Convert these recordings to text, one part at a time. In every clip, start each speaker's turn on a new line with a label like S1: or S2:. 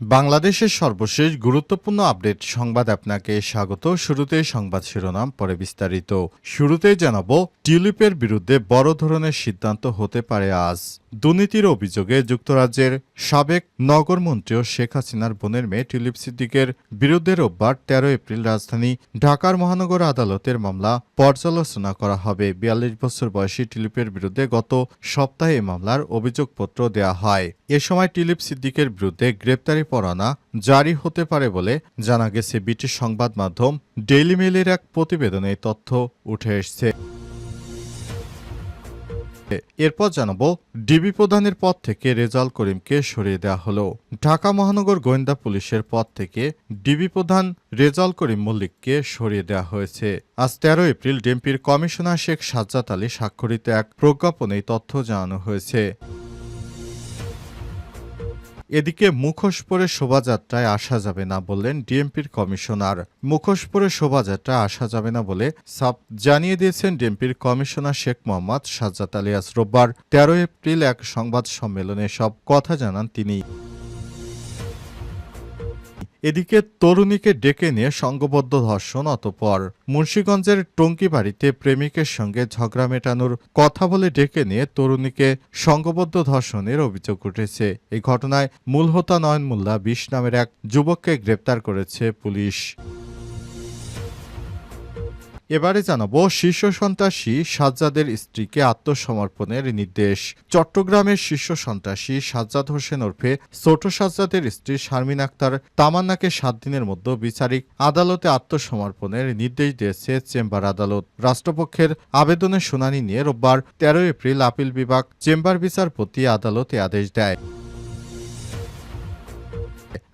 S1: বাংলাদেশের সর্বশেষ গুরুত্বপূর্ণ আপডেট সংবাদ আপনাকে স্বাগত। শুরুতে সংবাদ শিরোনাম, পরে বিস্তারিত। শুরুতেই জানাব, টিউলিপের বিরুদ্ধে বড় ধরনের সিদ্ধান্ত হতে পারে আজ। দুর্নীতির অভিযোগে যুক্তরাজ্যের সাবেক নগরমন্ত্রী ও শেখ হাসিনার বোনের মেয়ে টিউলিপ সিদ্দিকের বিরুদ্ধে রোববার তেরো এপ্রিল রাজধানী ঢাকার মহানগর আদালতের মামলা পর্যালোচনা করা হবে। বিয়াল্লিশ বছর বয়সী টিলিপের বিরুদ্ধে গত সপ্তাহে মামলার অভিযোগপত্র দেয়া হয়। এ সময় টিলিপ সিদ্দিকের বিরুদ্ধে গ্রেপ্তারি পরোয়ানা জারি হতে পারে বলে জানা গেছে। ব্রিটিশ সংবাদ মাধ্যম ডেইলি মেইলের এক প্রতিবেদনে তথ্য উঠে এসছে। এরপর জানাব, ডিবি প্রধানের পদ থেকে রেজাল করিমকে সরিয়ে দেওয়া হলো। ঢাকা মহানগর গোয়েন্দা পুলিশের পদ থেকে ডিবি প্রধান রেজাল করিম মল্লিককে সরিয়ে দেওয়া হয়েছে। আজ তেরো এপ্রিল ডিএমপির কমিশনার শেখ সাজ্জাদ আলী স্বাক্ষরিত এক প্রজ্ঞাপনে তথ্য জানানো হয়েছে। এদিকে মুখোশ পরে শোভাযাত্রায় আসা যাবে না বললেন ডিএমপির কমিশনার। মুখোশ পরে আসা যাবে না বলে সাপ জানিয়ে দিয়েছেন ডিএমপির কমিশনার শেখ মোহাম্মদ সাজ্জাদ আলিয়াস রোববার তেরো এপ্রিল এক সংবাদ সম্মেলনে সব কথা জানান তিনি। এদিকে তরুণীকে ডেকে নিয়ে সংঘবদ্ধ ধর্ষণ অতপর। মুন্সীগঞ্জের টঙ্কিবাড়িতে প্রেমিকের সঙ্গে ঝগড়া মেটানোর কথা বলে ডেকে নিয়ে তরুণীকে সংঘবদ্ধ ধর্ষণের অভিযোগ উঠেছে। এই ঘটনায় মূল হোতা নয়ন মোল্লা বিশ নামের এক যুবককে গ্রেপ্তার করেছে পুলিশ। এবারে জানাব, শীর্ষ সন্ত্রাসী সাজ্জাদের স্ত্রীকে আত্মসমর্পণের নির্দেশ। চট্টগ্রামের শীর্ষ সন্ত্রাসী সাজ্জাদ হোসেন ওরফে ছোট সাজ্জাদের স্ত্রী শারমিন আক্তার তামান্নাকে সাত দিনের মধ্যে বিচারিক আদালতে আত্মসমর্পণের নির্দেশ দিয়েছে চেম্বার আদালত। রাষ্ট্রপক্ষের আবেদনের শুনানি নিয়ে রোববার তেরো এপ্রিল আপিল বিভাগ চেম্বার বিচারপতি আদালতে আদেশ দেয়।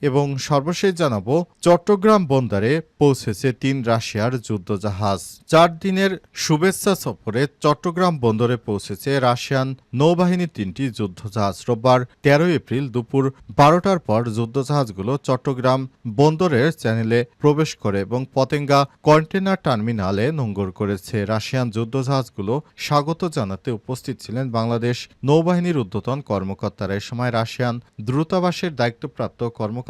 S1: এবং সর্বশেষ জানাব, চট্টগ্রাম বন্দরে পৌঁছেছে তিন রাশিয়ার যুদ্ধজাহাজ। চার দিনের শুভেচ্ছা সফরে চট্টগ্রাম বন্দরে পৌঁছেছে রাশিয়ান নৌবাহিনীর তিনটি যুদ্ধজাহাজ। রোববার তেরোই এপ্রিল দুপুর বারোটার পর যুদ্ধজাহাজগুলো চট্টগ্রাম বন্দরের চ্যানেলে প্রবেশ করে এবং পতেঙ্গা কন্টেনার টার্মিনালে নোঙ্গর করেছে। রাশিয়ান যুদ্ধজাহাজগুলো স্বাগত জানাতে উপস্থিত ছিলেন বাংলাদেশ নৌবাহিনীর ঊর্ধ্বতন কর্মকর্তারা। এ সময় রাশিয়ান দ্রুতাবাসের দায়িত্বপ্রাপ্ত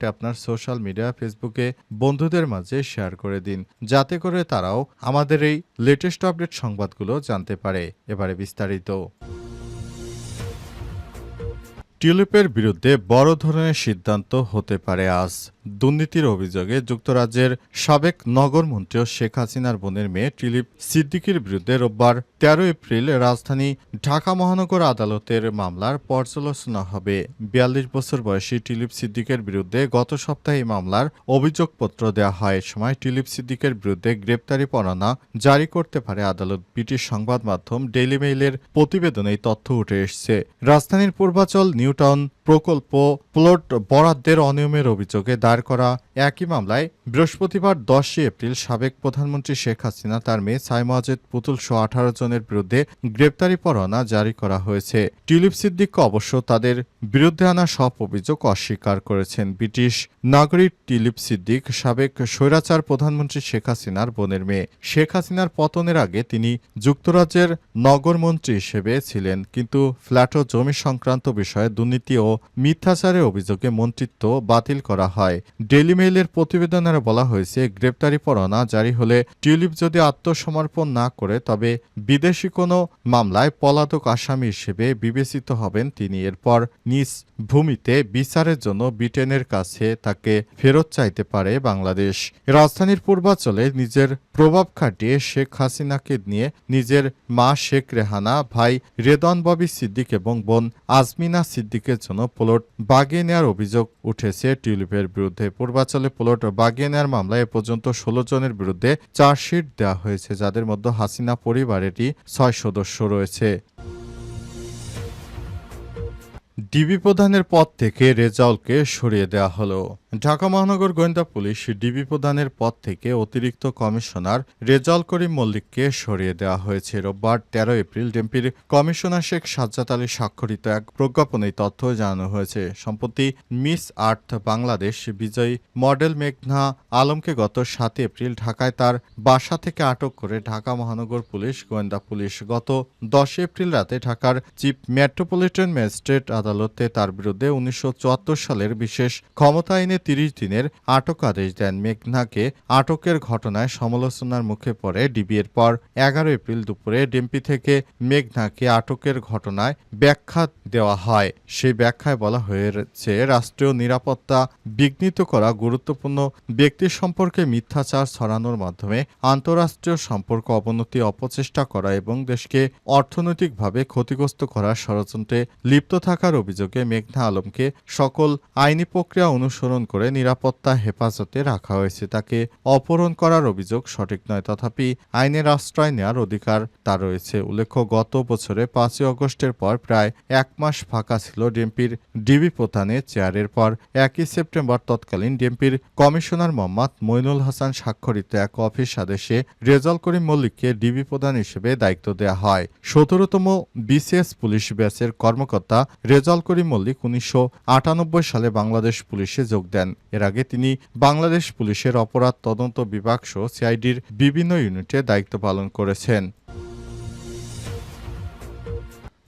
S1: সংবাদটি আপনার সোশ্যাল মিডিয়া ফেসবুকে বন্ধুদের মাঝে শেয়ার করে দিন। যাতে করে তারাও আমাদের এই লেটেস্ট আপডেট সংবাদগুলো জানতে পারে। এবারে বিস্তারিত। টিউলিপের বিরুদ্ধে বড় ধরনের সিদ্ধান্ত হতে পারে আজ। দুর্নীতির অভিযোগে যুক্তরাজ্যের সাবেক নগরমন্ত্রী শেখ হাসিনার বোনের মেয়ে টিলিপ সিদ্দিকির বিরুদ্ধে রোববার তেরো এপ্রিল রাজধানী ঢাকা মহানগর আদালতের মামলার পর্যালোচনা হবে। বিয়াল্লিশ বছর বয়সী টিলিপ সিদ্দিকের বিরুদ্ধে গত সপ্তাহে মামলার অভিযোগপত্র দেওয়া হয়। সময় টিলিপ সিদ্দিকের বিরুদ্ধে গ্রেপ্তারি পরোয়ানা জারি করতে পারে আদালত। ব্রিটিশ সংবাদ মাধ্যম ডেইলি মেইলের প্রতিবেদনে তথ্য উঠে এসেছে। রাজধানীর পূর্বাচল নিউটাউন প্রকল্প প্লট বরাদ্দের অনিয়মের অভিযোগে দায়ের করা একই মামলায় বৃহস্পতিবার দশই এপ্রিল সাবেক প্রধানমন্ত্রী শেখ হাসিনা, তার মেয়ে সাইমাজেদ পুতুল সহ আঠারো জনের বিরুদ্ধে গ্রেপ্তারি পরোয়ানা জারি করা হয়েছে। টিউলিপ সিদ্দিককে অবশ্য তাদের বিরুদ্ধে আনা সব অভিযোগ অস্বীকার করেছেন ব্রিটিশ নাগরিক টিলিপ সিদ্দিক, সাবেক স্বৈরাচার প্রধানমন্ত্রী শেখ হাসিনার বোনের মেয়ে। শেখ হাসিনার পতনের আগে তিনি যুক্তরাজ্যের নগরমন্ত্রী হিসেবে ছিলেন, কিন্তু ফ্ল্যাট ও জমি সংক্রান্ত বিষয়ে দুর্নীতি ও মিথ্যাচারের অভিযোগে মন্ত্রিত্ব বাতিল করা হয়। ডেইলি মেইলের প্রতিবেদনে বলা হয়েছে, গ্রেপ্তারি পরোয়ানা জারি হলে টিউলিপ যদি আত্মসমর্পণ না করে, তবে বিদেশি কোনো মামলায় পলাতক আসামি হিসেবে বিবেচিত হবেন তিনি। এরপর নিজ ভূমিতে বিচারের জন্য ব্রিটেনের কাছে তাকে ফেরত চাইতে পারে বাংলাদেশ। রাজধানীর পূর্বাঞ্চলে নিজের প্রভাব খাটিয়ে শেখ হাসিনাকে নিয়ে নিজের মা শেখ রেহানা, ভাই রেদন ববি সিদ্দিক এবং বোন আজমিনা সিদ্দিকের জন্য প্লট বাগিয়ে নেওয়ার অভিযোগ উঠেছে। টিউলিপের বিরুদ্ধে পূর্বাচলে প্লট বাগিয়ে নেওয়ার মামলায় এ পর্যন্ত ষোলো জনের বিরুদ্ধে চার্জশিট দেওয়া হয়েছে, যাদের মধ্যে হাসিনা পরিবারেরই ছয় সদস্য রয়েছে। ডিবি প্রধানের পদ থেকে রেজাউলকে সরিয়ে দেওয়া হলো। ঢাকা মহানগর গোয়েন্দা পুলিশ ডিবি প্রধানের পদ থেকে অতিরিক্ত কমিশনার রেজাউল করিম মল্লিককে সরিয়ে দেওয়া হয়েছে। রোববার তেরো এপ্রিল ডিএমপির কমিশনার শেখ সাজ্জাদ আলী স্বাক্ষরিত এক প্রজ্ঞাপনে তথ্য জানানো হয়েছে। সম্প্রতি মিস আর্থ বাংলাদেশ বিজয়ী মডেল মেঘনা আলমকে গত সাত এপ্রিল ঢাকায় তার বাসা থেকে আটক করে ঢাকা মহানগর পুলিশ গোয়েন্দা পুলিশ গত দশ এপ্রিল রাতে ঢাকার চিফ মেট্রোপলিটন ম্যাজিস্ট্রেট আদালতে তার বিরুদ্ধে উনিশশো চুয়াত্তর সালের বিশেষ ক্ষমতা আইনে তিরিশ দিনের আটক আদেশ দেন মেঘনাকে। আটকের ঘটনায় সমালোচনার মুখে পড়ে ডিবিএর পর এগারো এপ্রিল দুপুরে ডিএমপি থেকে মেঘনাকে আটকের ঘটনায় ব্যাখ্যা দেওয়া হয়। সেই ব্যাখ্যায় বলা হয়েছে, রাষ্ট্রীয় নিরাপত্তা বিঘ্নিত করা গুরুত্বপূর্ণ ব্যক্তি সম্পর্কে মিথ্যাচার ছড়ানোর মাধ্যমে আন্তঃরাষ্ট্রীয় সম্পর্ক অবনতি, অপচেষ্টা করা এবং দেশকে অর্থনৈতিকভাবে ক্ষতিগ্রস্ত করার ষড়যন্ত্রে লিপ্ত থাকার অভিযোগে মেঘনা আলমকে সকল আইনি প্রক্রিয়া অনুসরণ করে নিরাপত্তা হেফাজতে রাখা হয়েছে। তাকে অপহরণ করার অভিযোগ সঠিক নয়, তথাপি আইনের আশ্রয় নেওয়ার অধিকার তার রয়েছে। উল্লেখ্য, গত বছরে পাঁচই অগস্টের পর প্রায় এক মাস ফাঁকা ছিল ডিএমপির ডিবি প্রধানের চেয়ারের পর। একই সেপ্টেম্বর তৎকালীন ডিএমপির কমিশনার মোহাম্মদ মইনুল হাসান স্বাক্ষরিত এক অফিস আদেশে রেজাল করিম মল্লিককে ডিবি প্রধান হিসেবে দায়িত্ব দেওয়া হয়। সতেরোতম বিসিএস পুলিশ ব্যাচের কর্মকর্তা রেজাল করিম মল্লিক উনিশশো আটানব্বই সালে বাংলাদেশ পুলিশে যোগ দেন। এর আগে তিনি বাংলাদেশ পুলিশের অপরাধ তদন্ত বিভাগ সহ সিআইডির বিভিন্ন ইউনিটে দায়িত্ব পালন করেছেন।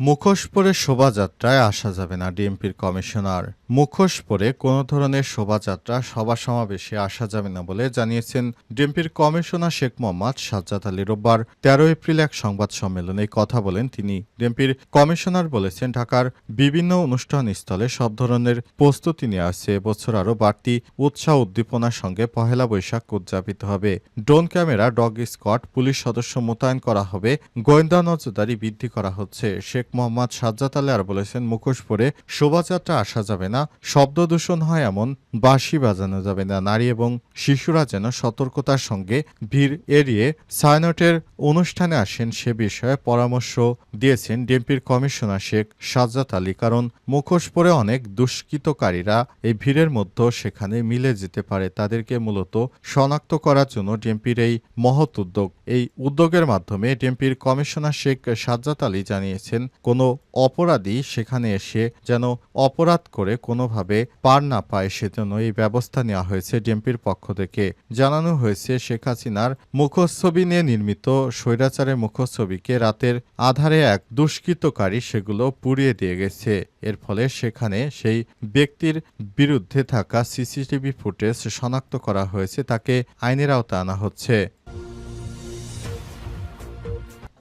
S1: মুখোশ পরে শোভাযাত্রায় আসা যাবে না ডিএমপির কমিশনার। মুখোশ পরে কোনো ধরনের শোভাযাত্রা, সভা সমাবেশে আসা যাবে না বলে জানিয়েছেন ডিএমপির কমিশনার শেখ মোহাম্মদ সাজ্জাদ আলী। রোববার তেরো এপ্রিল এক সংবাদ সম্মেলনে কথা বলেন তিনি। ডিএমপির কমিশনার বলেছেন, ঢাকার বিভিন্ন অনুষ্ঠান স্থলে সব ধরনের প্রস্তুতি নেওয়া আছে এবছর আরও বাড়তি উৎসাহ উদ্দীপনার সঙ্গে পহেলা বৈশাখ উদযাপিত হবে। Drone camera, dog squad police সদস্য মোতায়েন করা হবে। গোয়েন্দা নজরদারি বৃদ্ধি করা হচ্ছে। শেখ মোহাম্মদ সাজ্জাদ আলী আর বলেছেন, মুখোশ পরে শোভাযাত্রা আসা যাবে না শব্দ দূষণ হয় এমন বাঁশি বাজানো যাবে না। নারী এবং শিশুরা যেন সতর্কতার সঙ্গে ভিড় এড়িয়ে সায়নটের অনুষ্ঠানে আসেন সে বিষয়ে পরামর্শ দিয়েছেন ডিএমপির কমিশনার শেখ সাজ্জাদ আলী। কারণ মুখোশ পরে অনেক দুষ্কৃতকারীরা এই ভিড়ের মধ্যে সেখানে মিলে যেতে পারে। তাদেরকে মূলত শনাক্ত করার জন্য ডিএমপির এই মহৎ উদ্যোগ। এই উদ্যোগের মাধ্যমে ডিএমপির কমিশনার শেখ সাজ্জাদ আলী জানিয়েছেন, কোনো অপরাধী সেখানে এসে যেন অপরাধ করে কোনোভাবে পার না পায় সেজন্য এই ব্যবস্থা নেওয়া হয়েছে ডিএমপির পক্ষ থেকে। জানানো হয়েছে, শেখ হাসিনার মুখচ্ছবি নিয়ে নির্মিত স্বৈরাচারের মুখচ্ছবিকে রাতের আধারে এক দুষ্কৃতকারী সেগুলো পুড়িয়ে দিয়ে গেছে। এর ফলে সেখানে সেই ব্যক্তির বিরুদ্ধে থাকা সিসিটিভি ফুটেজ শনাক্ত করা হয়েছে, তাকে আইনের আওতায় আনা হচ্ছে।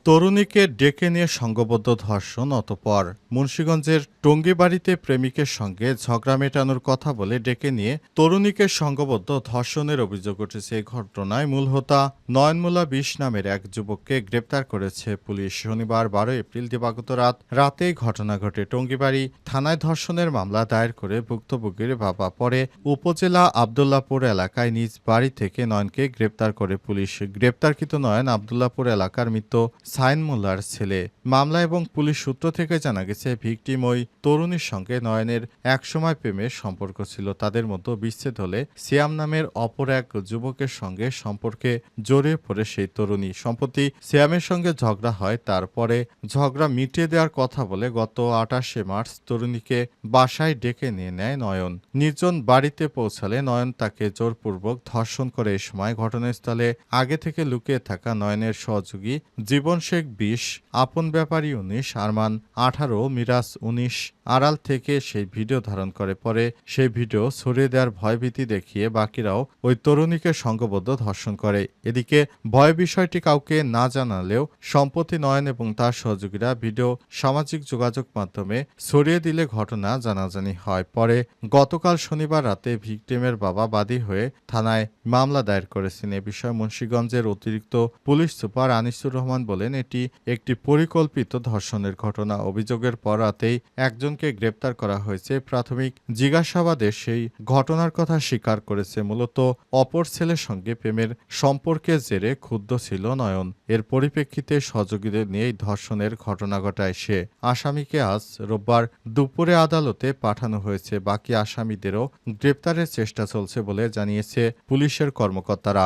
S1: তরুণীকে ডেকে নিয়ে সংঘবদ্ধ ধর্ষণ, অতপর মুন্সীগঞ্জের টঙ্গিবাড়িতে প্রেমিকের সঙ্গে ঝগড়া মেটানোর কথা বলে ডেকে নিয়ে তরুণীকে সংঘবদ্ধ ধর্ষণের অভিযোগ উঠেছে এই ঘটনায়। মূল হোতা নয়নমুলা বিশ নামের এক যুবককে গ্রেপ্তার করেছে পুলিশ। শনিবার বারো এপ্রিল দিবাগত রাত রাতেই ঘটনা ঘটে। টঙ্গিবাড়ি থানায় ধর্ষণের মামলা দায়ের করে ভুক্তভোগীর বাবা পরে উপজেলা আবদুল্লাপুর এলাকায় নিজ বাড়ি থেকে নয়নকে গ্রেপ্তার করে পুলিশ। গ্রেপ্তারকৃত নয়ন আবদুল্লাপুর এলাকার মৃত সাইন মোল্লার ছেলে। মামলা এবং পুলিশ সূত্র থেকে জানা গেছে, ভিকটিম ওই তরুণীর সঙ্গে নয়নের একসময় প্রেমের সম্পর্ক ছিল। তাদের মধ্যে বিচ্ছেদ হলে সিয়াম নামের অপর এক যুবকের সঙ্গে সম্পর্কে জড়িয়ে পড়ে সেই তরুণী। সম্প্রতি সিয়ামের সঙ্গে ঝগড়া হয়, তারপরে ঝগড়া মিটিয়ে দেওয়ার কথা বলে গত আঠাশে মার্চ তরুণীকে বাসায় ডেকে নিয়ে নেয় নয়ন। নির্জন বাড়িতে পৌঁছালে নয়ন তাকে জোরপূর্বক ধর্ষণ করে। এ সময় ঘটনাস্থলে আগে থেকে লুকিয়ে থাকা নয়নের সহযোগী জীবন শেখ বিশ আপন ব্যাপারী উনিশ আরমান আঠারো মিরাজ উনিশ আড়াল থেকে সেই ভিডিও ধারণ করে। পরে সেই ভিডিও ছড়িয়ে দেওয়ার ভয়ভীতি দেখিয়ে বাকিরাও ওই তরুণীকে সংঘবদ্ধ ধর্ষণ করে। এদিকে ভয় বিষয়টি কাউকে না জানালেও সম্পত্তি নয়ন এবং তার সহযোগীরা ভিডিও সামাজিক যোগাযোগ মাধ্যমে ছড়িয়ে দিলে ঘটনা জানাজানি হয়। পরে গতকাল শনিবার রাতে ভিকটিমের বাবা বাদী হয়ে থানায় মামলা দায়ের করেছেন। এ বিষয়ে মুন্সীগঞ্জের অতিরিক্ত পুলিশ সুপার আনিসুর রহমান বলেন, এটি একটি পরিকল্পিত ধর্ষণের ঘটনা। অভিযোগের পর রাতেই একজন একজনকে গ্রেপ্তার করা হয়েছে। প্রাথমিক জিজ্ঞাসাবাদে সেই ঘটনার কথা স্বীকার করেছে মূলত অপর ছেলের সঙ্গে প্রেমের সম্পর্কের জেরে ক্ষুব্ধ ছিল নয়ন। এর পরিপ্রেক্ষিতে সহযোগীদের নিয়েই ধর্ষণের ঘটনা ঘটায় সে। আসামিকে আজ রোববার দুপুরে আদালতে পাঠানো হয়েছে। বাকি আসামিদেরও গ্রেপ্তারের চেষ্টা চলছে বলে জানিয়েছে পুলিশের কর্মকর্তারা।